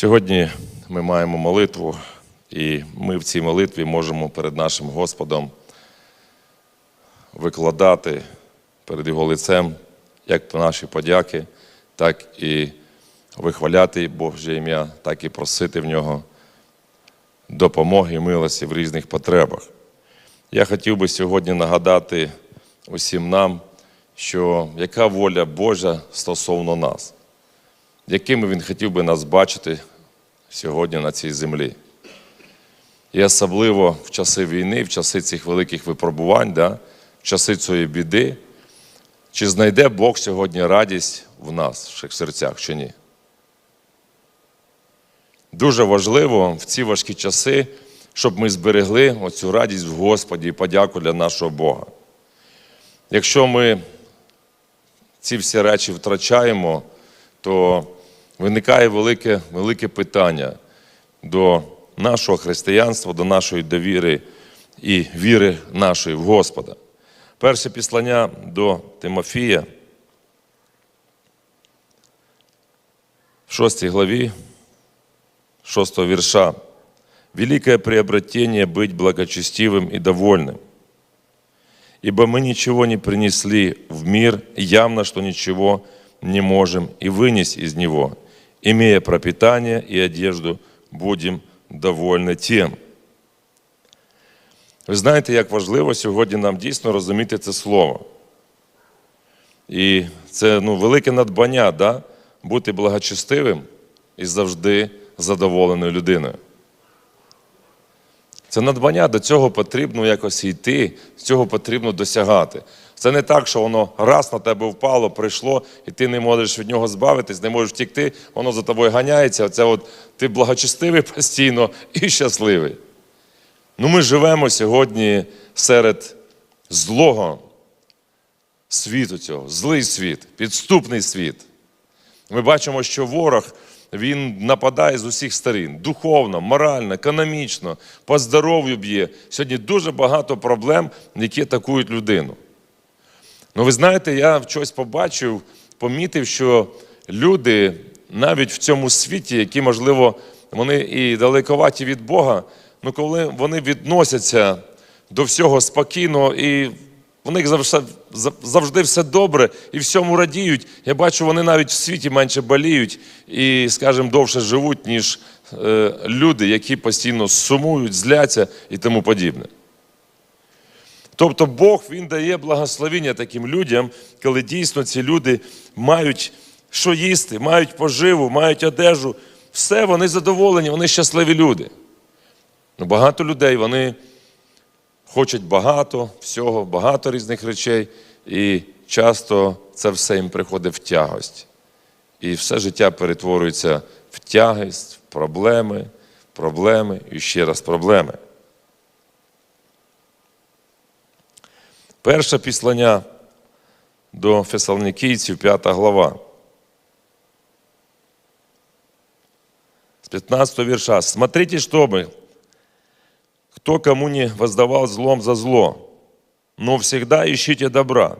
Сьогодні ми маємо молитву, і ми в цій молитві можемо перед нашим Господом викладати перед Його лицем як наші подяки, так і вихваляти Боже ім'я, так і просити в нього допомоги милості в різних потребах. Я хотів би сьогодні нагадати усім нам, що яка воля Божа стосовно нас, якими Він хотів би нас бачити сьогодні на цій землі. І особливо в часи війни, в часи цих великих випробувань, да, в часи цієї біди, чи знайде Бог сьогодні радість в нас, в наших серцях, чи ні? Дуже важливо в ці важкі часи, щоб ми зберегли оцю радість в Господі і подяку для нашого Бога. Якщо ми ці всі речі втрачаємо, то виникає велике, велике питання до нашого християнства, до нашої довіри і віри нашої в Господа. Перше післання до Тимофія, в 6 главі, 6 вірша. Великое приобретение быть благочестивым и довольным. Ибо мы ничего не принесли в мир, явно, что ничего не можем и вынес из него. Имея пропитание и одежду, будем довольны тем. Ви знаєте, як важливо сьогодні нам дійсно розуміти це слово. І це ну, велике надбання, да? бути благочестивим і завжди задоволеною людиною. Це надбання, до цього потрібно якось йти, з цього потрібно досягати. Це не так, що воно раз на тебе впало, прийшло, і ти не можеш від нього збавитись, не можеш втікти, воно за тобою ганяється. Оце от ти благочестивий постійно і щасливий. Ну, ми живемо сьогодні серед злого світу цього, злий світ, підступний світ. Ми бачимо, що ворог він нападає з усіх сторін: духовно, морально, економічно, по здоров'ю б'є. Сьогодні дуже багато проблем, які атакують людину. Ну, ви знаєте, я щось побачив, помітив, що люди навіть в цьому світі, які, можливо, вони і далековаті від Бога, ну коли вони відносяться до всього спокійно і у них завжди, завжди все добре і всьому радіють. Я бачу, вони навіть в світі менше боліють і, скажімо, довше живуть, ніж е, люди, які постійно сумують, зляться і тому подібне. Тобто Бог Він дає благословення таким людям, коли дійсно ці люди мають що їсти, мають поживу, мають одежу. Все, вони задоволені, вони щасливі люди. Ну, Багато людей вони хочуть багато всього, багато різних речей, і часто це все їм приходить в тягость. І все життя перетворюється в тягость, в проблеми, проблеми і ще раз проблеми. Перше післання до Фесалоникійців, 5 глава. З 15 вірша. Смотрите, чтобы кто кому не воздавал злом за зло, но всегда ищите добра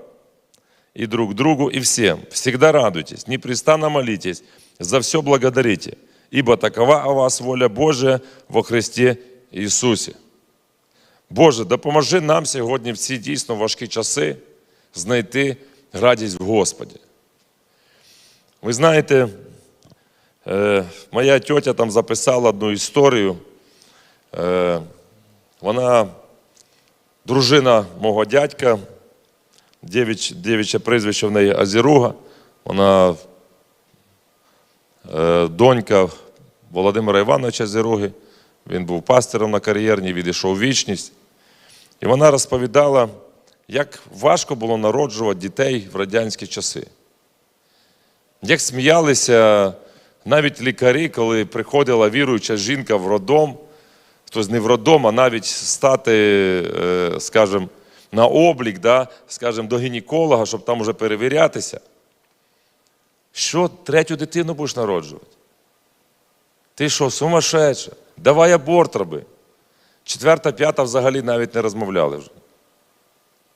и друг другу, и всем. Всегда радуйтесь, непрестанно молитесь, за все благодарите, ибо такова о вас воля Божия во Христе Ісусі. Боже, допоможи нам сьогодні в ці дійсно важкі часи знайти радість в Господі. Ви знаєте, е, моя тьотя там записала одну історію. Е, вона дружина мого дядька, дівч, дівче прізвище в неї Азіруга. Вона е, донька Володимира Івановича Азіруги. Він був пастиром на кар'єрній, відійшов вічність. І вона розповідала, як важко було народжувати дітей в радянські часи. Як сміялися навіть лікарі, коли приходила віруюча жінка в роддом, хтось не в роддом, а навіть стати, е, скажімо, на облік, да, скажімо, до гінеколога, щоб там уже перевірятися. Що третю дитину будеш народжувати? Ти що, сумасшедша? Давай аборт роби. Четверта, п'ята взагалі навіть не розмовляли вже.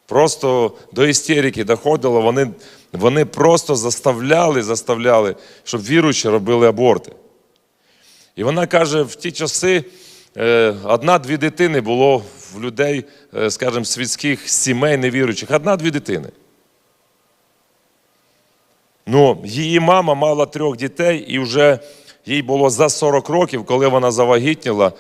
Просто до істерики доходило, вони, вони просто заставляли, заставляли, щоб віруючі робили аборти. І вона каже, в ті часи е, одна-дві дитини було в людей, е, скажімо, світських сімей невіруючих. Одна-дві дитини. Ну, її мама мала трьох дітей, і вже їй було за 40 років, коли вона завагітніла,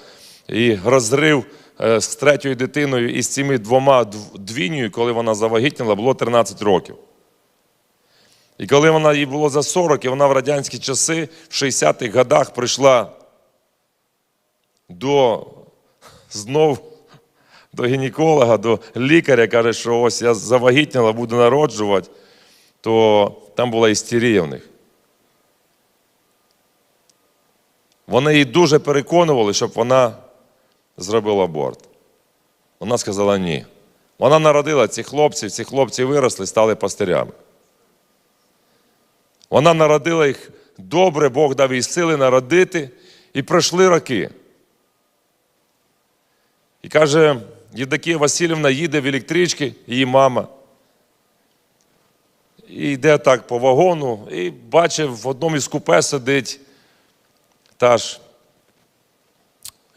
і розрив е, з третьою дитиною і з цими двома дв- коли вона завагітніла, було 13 років. І коли вона їй було за 40, і вона в радянські часи, в 60-х годах прийшла до знов до гінеколога, до лікаря, каже, що ось я завагітніла, буду народжувати, то там була істерія в них. Вони її дуже переконували, щоб вона зробила аборт. Вона сказала ні. Вона народила цих хлопців, ці хлопці виросли, стали пастирями. Вона народила їх добре, Бог дав їй сили народити, і пройшли роки. І каже, Євдокія Васильівна їде в електричці, її мама. І йде так по вагону, і бачив, в одному із купе сидить та ж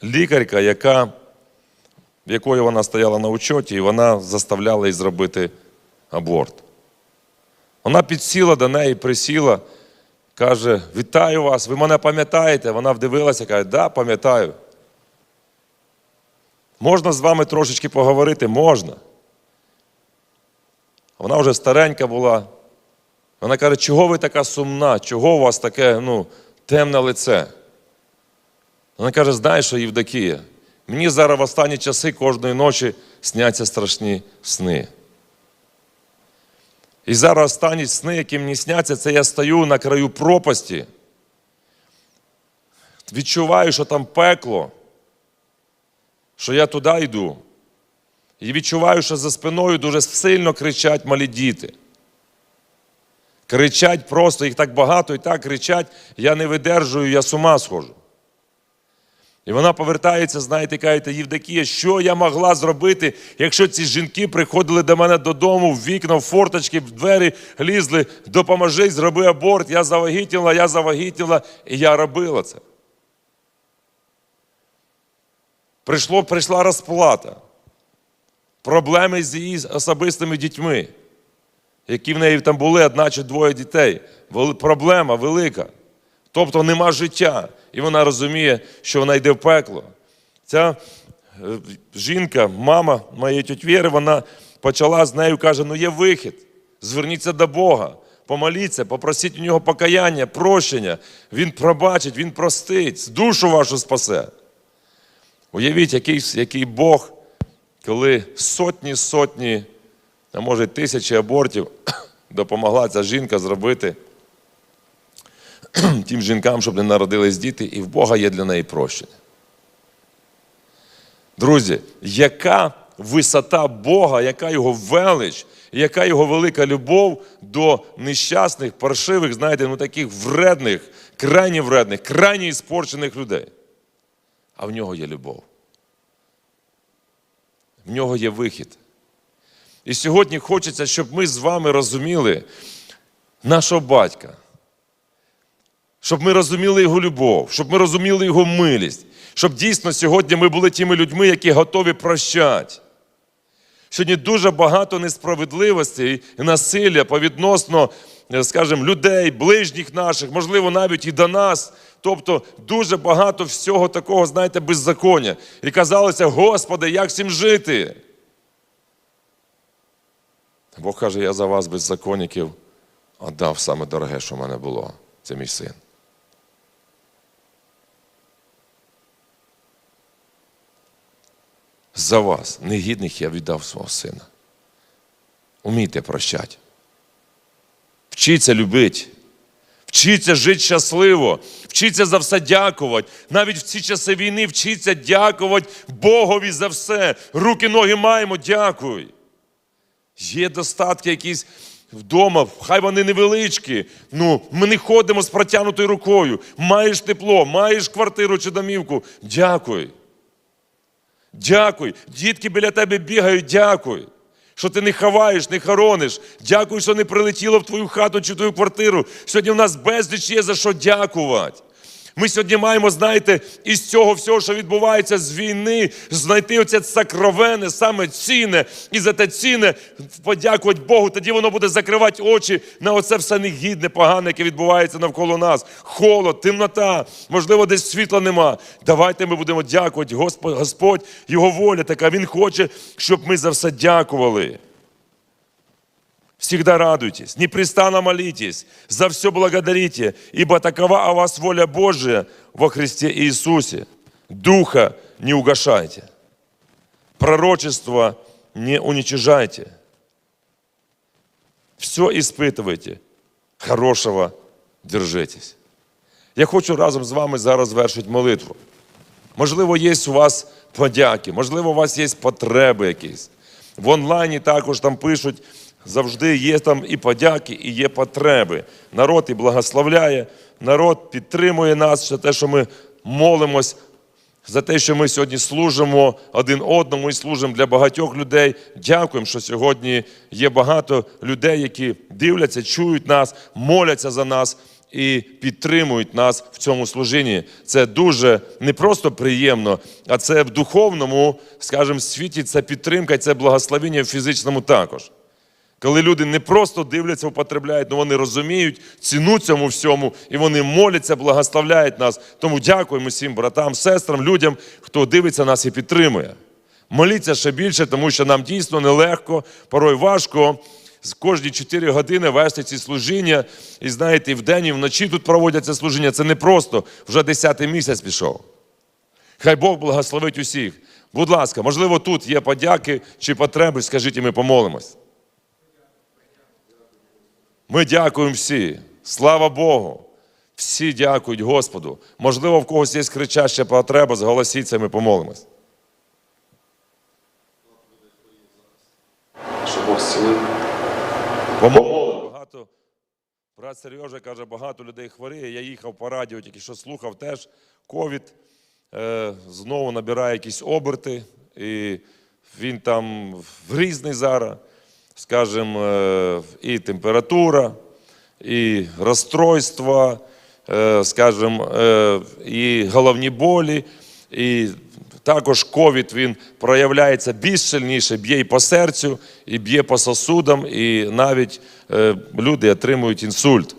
лікарка, яка, в якої вона стояла на учоті, і вона заставляла її зробити аборт. Вона підсіла до неї, присіла, каже: Вітаю вас, ви мене пам'ятаєте? Вона вдивилася, каже, да, пам'ятаю. Можна з вами трошечки поговорити? Можна. Вона вже старенька була. Вона каже, чого ви така сумна? Чого у вас таке ну, темне лице? Вона каже, знаєш Євдокія, мені зараз в останні часи кожної ночі сняться страшні сни. І зараз останні сни, які мені сняться, це я стою на краю пропасті, відчуваю, що там пекло, що я туди йду. І відчуваю, що за спиною дуже сильно кричать малі діти. Кричать просто, їх так багато і так кричать, я не видержую, я з ума схожу. І вона повертається, знаєте, каже, Євдокія, що я могла зробити, якщо ці жінки приходили до мене додому, в вікна, в форточки, в двері лізли, допоможи, зроби аборт, я завагітніла, я завагітніла, і я робила це. Прийшло, прийшла розплата. Проблеми з її особистими дітьми, які в неї там були одна чи двоє дітей. Проблема велика. Тобто нема життя. І вона розуміє, що вона йде в пекло. Ця е, жінка, мама моєї тьоті вона почала з нею, каже: ну є вихід. Зверніться до Бога, помоліться, попросіть у нього покаяння, прощення. Він пробачить, він простить, душу вашу спасе. Уявіть, який, який Бог, коли сотні, сотні, а може тисячі абортів допомогла ця жінка зробити тим жінкам, щоб не народились діти, і в Бога є для неї прощення. Друзі, яка висота Бога, яка його велич, яка його велика любов до нещасних, паршивих, знаєте, ну таких вредних, крайні вредних, крайні іспорчених людей. А в нього є любов. В нього є вихід. І сьогодні хочеться, щоб ми з вами розуміли нашого батька. Щоб ми розуміли його любов, щоб ми розуміли його милість, щоб дійсно сьогодні ми були тими людьми, які готові прощати. Сьогодні дуже багато несправедливості і насилля по відносно, е, скажімо, людей, ближніх наших, можливо, навіть і до нас. Тобто дуже багато всього такого, знаєте, беззаконня. І казалося, Господи, як всім жити? Бог каже, я за вас, беззаконників, отдав саме дороге, що в мене було. Це мій син. За вас, негідних, я віддав свого сина. Умійте прощати. Вчіться любити. Вчіться жити щасливо, вчіться за все дякувати. Навіть в ці часи війни вчіться дякувати Богові за все. Руки, ноги маємо, дякуй. Є достатки якісь вдома, хай вони невеличкі. Ну, ми не ходимо з протягнутою рукою. Маєш тепло, маєш квартиру чи домівку. Дякуй. Дякуй. Дітки біля тебе бігають, дякуй. Що ти не ховаєш, не хорониш. Дякую, що не прилетіло в твою хату чи в твою квартиру. Сьогодні в нас безліч є за що дякувати. Ми сьогодні маємо, знаєте, із цього всього, що відбувається з війни, знайти оце сакровене, саме цінне, і за те цінне подякувати Богу. Тоді воно буде закривати очі на оце все негідне, погане, яке відбувається навколо нас. Холод, темнота, можливо, десь світла нема. Давайте ми будемо дякувати. Господь, Господь, Його воля така. Він хоче, щоб ми за все дякували. Всегда радуйтесь, непрестанно молитесь, за все благодарите, ибо такова о вас воля Божия во Христе Иисусе. Духа не угашайте, пророчество не уничижайте. Все испытывайте, хорошего держитесь. Я хочу разом з вами зараз звершити молитву. Можливо, є у вас подяки, можливо, у вас є потреби якісь. В онлайні також там пишуть, завжди є там і подяки, і є потреби. Народ і благословляє, народ підтримує нас за те, що ми молимось, за те, що ми сьогодні служимо один одному і служимо для багатьох людей. Дякуємо, що сьогодні є багато людей, які дивляться, чують нас, моляться за нас і підтримують нас в цьому служінні. Це дуже не просто приємно, а це в духовному, скажімо, світі це підтримка, це благословення в фізичному також. Коли люди не просто дивляться, употребляють, але вони розуміють ціну цьому всьому, і вони моляться, благословляють нас. Тому дякуємо всім братам, сестрам, людям, хто дивиться нас і підтримує. Моліться ще більше, тому що нам дійсно нелегко, порой важко з кожні 4 години вести ці служіння. І знаєте, і вдень, і вночі тут проводяться служіння. Це не просто, вже 10-й місяць пішов. Хай Бог благословить усіх. Будь ласка, можливо, тут є подяки чи потреби, скажіть, і ми помолимось. Ми дякуємо всі. Слава Богу. Всі дякують Господу. Можливо, в когось є кричаща потреба, зголосіться, ми помолимось. Щоб Бог зцілив. Помолимо. Багато, брат Сережа каже, багато людей хворіє. Я їхав по радіо, тільки що слухав теж. Ковід е, знову набирає якісь оберти, і він там в різний зараз, скажімо, е, і температура, і розстройства, е, скажімо, е, і головні болі, і також ковід він проявляється більш сильніше, б'є і по серцю, і б'є по сосудам, і навіть е, люди отримують інсульт.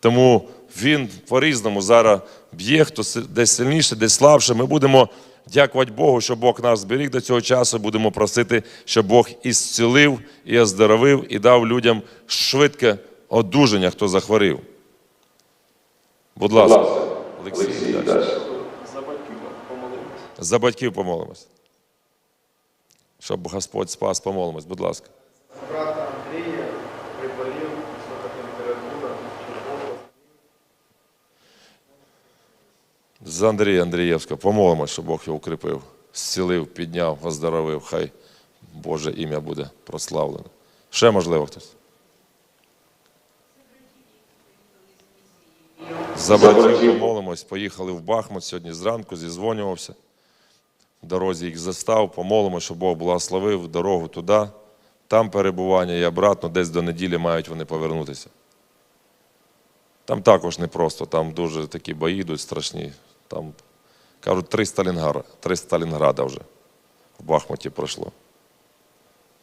Тому він по-різному зараз б'є, хто десь сильніше, десь слабше. Ми будемо дякувати Богу, що Бог нас зберіг до цього часу. Будемо просити, щоб Бог і зцілив, і оздоровив, і дав людям швидке одужання, хто захворів. Будь ласка, Олексій. За батьків помолимось. За батьків помолимось. Щоб Господь спас, помолимось, будь ласка. брата Андрея приболел, высокая температура, червоно. За Андрія Андрієвського помолимось, щоб Бог його укріпив, зцілив, підняв, оздоровив. Хай Боже ім'я буде прославлене. Ще можливо хтось. За батьків помолимось. Поїхали в Бахмут сьогодні зранку, зізвонювався. В дорозі їх застав, помолимось, щоб Бог благословив дорогу туди, там перебування і обратно, десь до неділі мають вони повернутися. Там також непросто, там дуже такі бої йдуть страшні. Там, кажуть, три Сталінграда, Сталінграда вже в Бахмуті пройшло.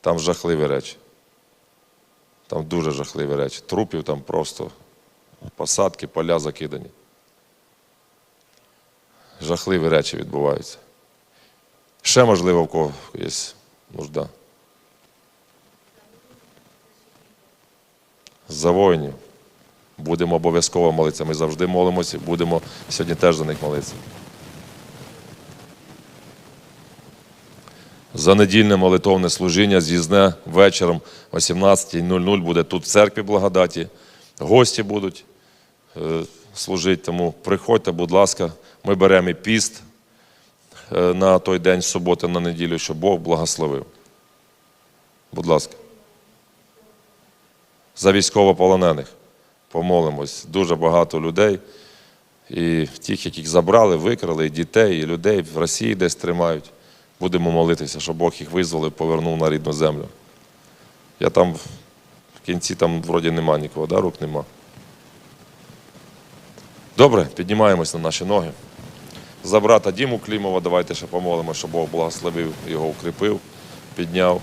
Там жахливі речі. Там дуже жахливі речі. Трупів там просто посадки, поля закидані. Жахливі речі відбуваються. Ще, можливо, в кого є нужда. За воїнів. Будемо обов'язково молитися. Ми завжди молимося, будемо сьогодні теж за них молитися. За недільне молитовне служіння з'їзне вечором о 17.00 буде тут в церкві благодаті. Гості будуть е, служити, тому приходьте, будь ласка, ми беремо і піст е, на той день, суботи на неділю, щоб Бог благословив. Будь ласка. За військовополонених помолимось. Дуже багато людей. І тих, яких забрали, викрали, і дітей, і людей в Росії десь тримають. Будемо молитися, щоб Бог їх визволив, повернув на рідну землю. Я там в кінці там вроді нема нікого, да? рук нема. Добре, піднімаємось на наші ноги. За брата Діму Клімова давайте ще помолимо, щоб Бог благословив його укріпив, підняв.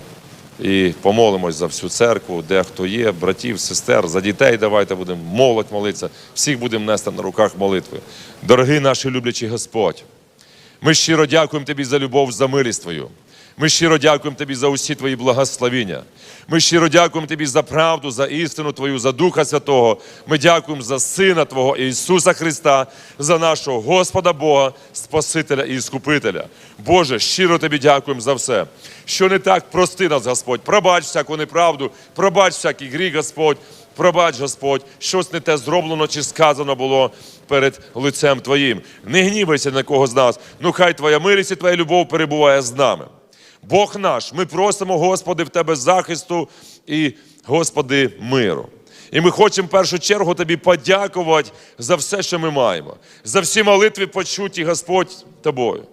І помолимось за всю церкву, де хто є, братів, сестер, за дітей давайте будемо молодь молитися. Всіх будемо нести на руках молитви. Дорогий наш і люблячий Господь, ми щиро дякуємо Тобі за любов, за милість Твою. Ми щиро дякуємо Тобі за усі Твої благословіння. Ми щиро дякуємо Тобі за правду, за істину Твою, за Духа Святого. Ми дякуємо за Сина Твого Ісуса Христа, за нашого Господа Бога, Спасителя і Іскупителя. Боже, щиро Тобі дякуємо за все. Що не так, прости нас, Господь. Пробач всяку неправду, пробач всякий гріх, Господь. Пробач, Господь, щось не те зроблено чи сказано було перед лицем Твоїм. Не гнівайся на кого з нас. Ну хай Твоя милість і Твоя любов перебуває з нами. Бог наш, ми просимо, Господи, в Тебе захисту і, Господи, миру. І ми хочемо в першу чергу Тобі подякувати за все, що ми маємо, за всі молитви почуті, Господь, Тобою.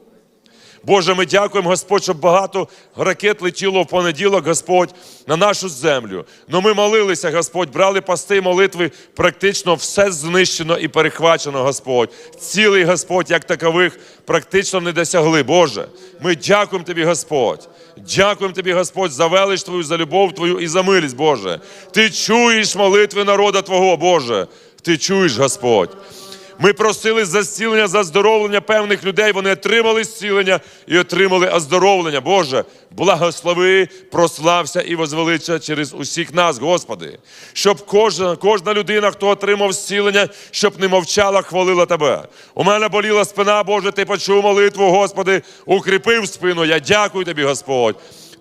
Боже, ми дякуємо, Господь, щоб багато ракет летіло в понеділок, Господь, на нашу землю. Но ми молилися, Господь, брали пости молитви, практично все знищено і перехвачено, Господь. Цілий Господь, як такових, практично не досягли. Боже, ми дякуємо Тобі, Господь. Дякуємо Тобі, Господь, за велич Твою, за любов Твою і за милість, Боже. Ти чуєш молитви народа Твого, Боже. Ти чуєш, Господь. Ми просили за зцілення, за здоровлення певних людей. Вони отримали зцілення і отримали оздоровлення. Боже, благослови, прослався і возвелича через усіх нас, Господи. Щоб кожна, кожна людина, хто отримав зцілення, щоб не мовчала, хвалила Тебе. У мене боліла спина, Боже, Ти почув молитву, Господи, укріпив спину. Я дякую Тобі, Господь.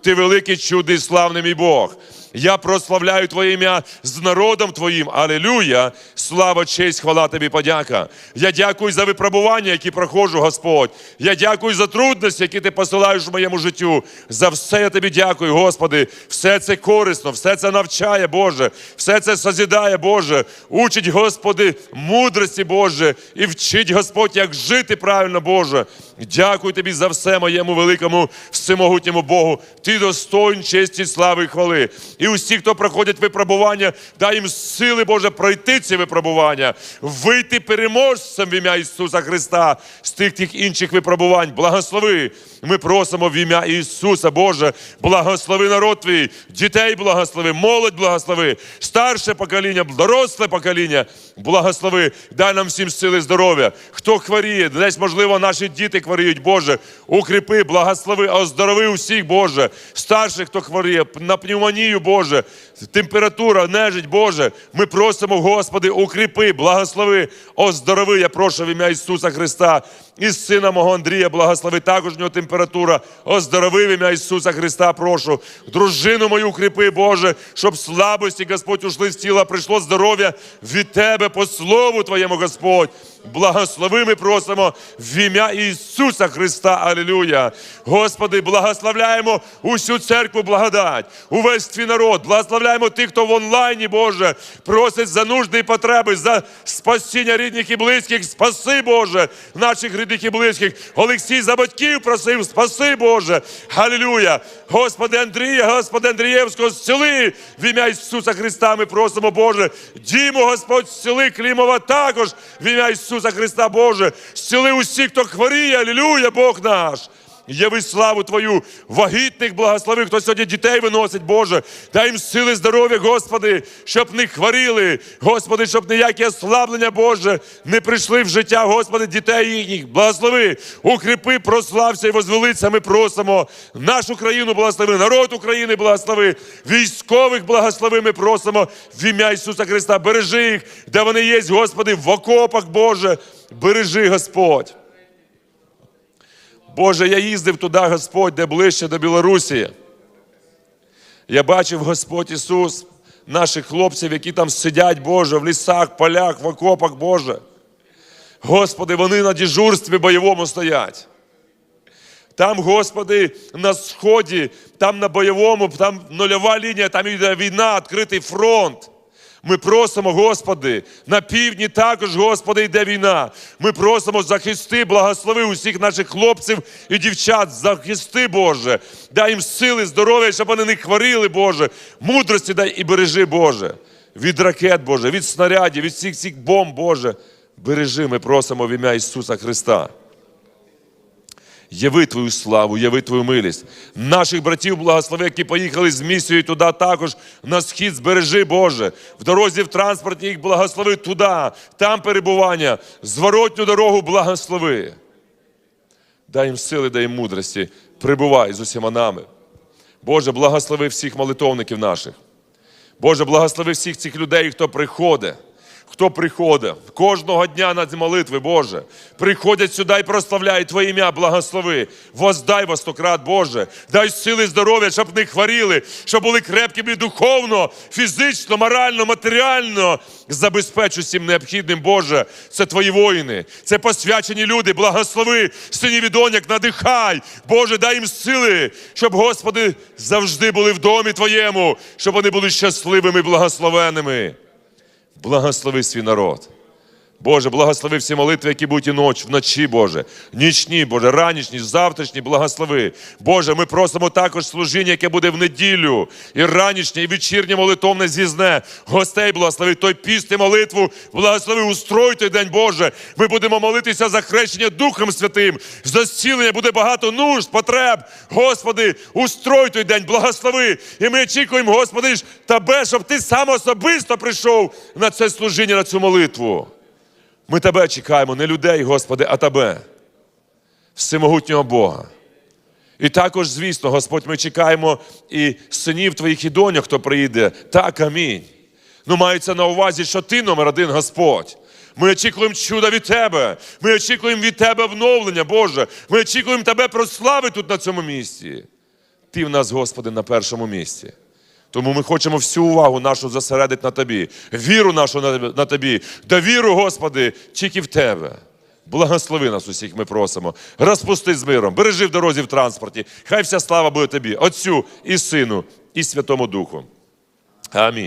Ти великий чудний, славний мій Бог. Я прославляю Твоє ім'я з народом Твоїм. Алілюя! Слава, честь, хвала Тобі, подяка. Я дякую за випробування, які проходжу, Господь. Я дякую за трудності, які ти посилаєш в моєму життю. За все я тобі дякую, Господи. Все це корисно, все це навчає, Боже, все це созідає, Боже. Учить, Господи, мудрості, Боже, і вчить Господь, як жити правильно, Боже. Дякую тобі за все моєму великому всемогутньому Богу. Ти достоин честі, слави і хвали. І усі, хто проходять випробування, дай їм сили, Боже, пройти ці випробування, вийти переможцем в ім'я Ісуса Христа з тих тих інших випробувань. Благослови. Ми просимо в ім'я Ісуса, Боже, благослови народ твій, дітей благослови, молодь благослови, старше покоління, доросле покоління, благослови, дай нам всім сили здоров'я. Хто хворіє, десь, можливо, наші діти хворіють, Боже, укріпи, благослови, оздорови усіх, Боже, старших, хто хворіє, на пневмонію, Боже, температура, нежить, Боже. Ми просимо, Господи, укріпи, благослови, оздорови, я прошу в ім'я Ісуса Христа. І сина мого Андрія, благослови також в нього температура. Оздоровив ім'я Ісуса Христа, прошу. Дружину мою укріпи, Боже, щоб слабості, Господь, ушли з тіла, прийшло здоров'я від Тебе по слову Твоєму, Господь. Благослови, ми просимо в ім'я Ісуса Христа. Алілюя. Господи, благословляємо усю церкву благодать, увесь твій народ. Благословляємо тих, хто в онлайні, Боже, просить за нужди і потреби, за спасіння рідних і близьких. Спаси, Боже, наших рідних і близьких. Олексій за батьків просив, спаси, Боже. Галілюя. Господи Андрія, Господи Андрієвського, зціли в ім'я Ісуса Христа. Ми просимо, Боже. Діму, Господь, зціли Клімова також в ім'я Ісуса Христа, Боже. Зціли усіх, хто хворіє, алілюя, Бог наш. Яви славу Твою, вагітних благослови, хто сьогодні дітей виносить, Боже. Дай їм сили здоров'я, Господи, щоб не хворіли, Господи, щоб ніякі ослаблення, Боже, не прийшли в життя, Господи, дітей їхніх. Благослови, укріпи, прослався і возвелиться. Ми просимо нашу країну благослови, народ України благослови, військових благослови. Ми просимо в ім'я Ісуса Христа. Бережи їх, де вони є, Господи, в окопах, Боже. Бережи, Господь. Боже, я їздив туди, Господь, де ближче до Білорусі. Я бачив, Господь Ісус, наших хлопців, які там сидять, Боже, в лісах, полях, в окопах, Боже. Господи, вони на дежурстві бойовому стоять. Там, Господи, на сході, там на бойовому, там нульова лінія, там йде війна, відкритий фронт. Ми просимо, Господи, на півдні також, Господи, йде війна. Ми просимо захисти, благослови усіх наших хлопців і дівчат, захисти, Боже, дай їм сили, здоров'я, щоб вони не хворіли, Боже. Мудрості дай і бережи, Боже. Від ракет, Боже, від снарядів, від всіх цих бомб, Боже. Бережи, ми просимо в ім'я Ісуса Христа. Яви Твою славу, яви Твою милість. Наших братів благослови, які поїхали з місією туди також на схід збережи, Боже. В дорозі в транспорті їх благослови туди, там перебування, зворотню дорогу благослови. Дай їм сили, дай їм мудрості. Прибувай з усіма нами. Боже, благослови всіх молитовників наших. Боже, благослови всіх цих людей, хто приходить. Хто приходить кожного дня на молитви, Боже, приходять сюди і прославляють Твоє ім'я, благослови. Воздай во стократ, Боже, дай сили здоров'я, щоб не хворіли, щоб були крепкими духовно, фізично, морально, матеріально. Забезпечу всім необхідним, Боже. Це Твої воїни, це посвячені люди. Благослови синів і доньок, надихай. Боже, дай їм сили, щоб, Господи, завжди були в домі Твоєму, щоб вони були щасливими, благословеними. Благослови свій народ. Боже, благослови всі молитви, які будуть і ноч, вночі, Боже, нічні, Боже, ранішні, завтрашні, благослови. Боже, ми просимо також служіння, яке буде в неділю, і ранішнє, і вечірнє молитовне зізне. Гостей благослови, той піст і молитву, благослови, устрой той день, Боже. Ми будемо молитися за хрещення Духом Святим, за зцілення буде багато нужд, потреб. Господи, устрой той день, благослови. І ми очікуємо, Господи, Тебе, щоб Ти сам особисто прийшов на це служіння, на цю молитву. Ми тебе чекаємо, не людей, Господи, а Тебе, всемогутнього Бога. І також, звісно, Господь, ми чекаємо і синів Твоїх і доньок, хто приїде. Так, амінь. Ну, мається на увазі, що Ти номер один, Господь. Ми очікуємо чуда від Тебе. Ми очікуємо від Тебе обновлення, Боже. Ми очікуємо Тебе прослави тут на цьому місці. Ти в нас, Господи, на першому місці. Тому ми хочемо всю увагу нашу зосередити на Тобі, віру нашу на, Тобі, довіру, Господи, тільки в Тебе. Благослови нас усіх, ми просимо. Розпусти з миром, бережи в дорозі в транспорті. Хай вся слава буде Тобі, Отцю і Сину, і Святому Духу. Амінь.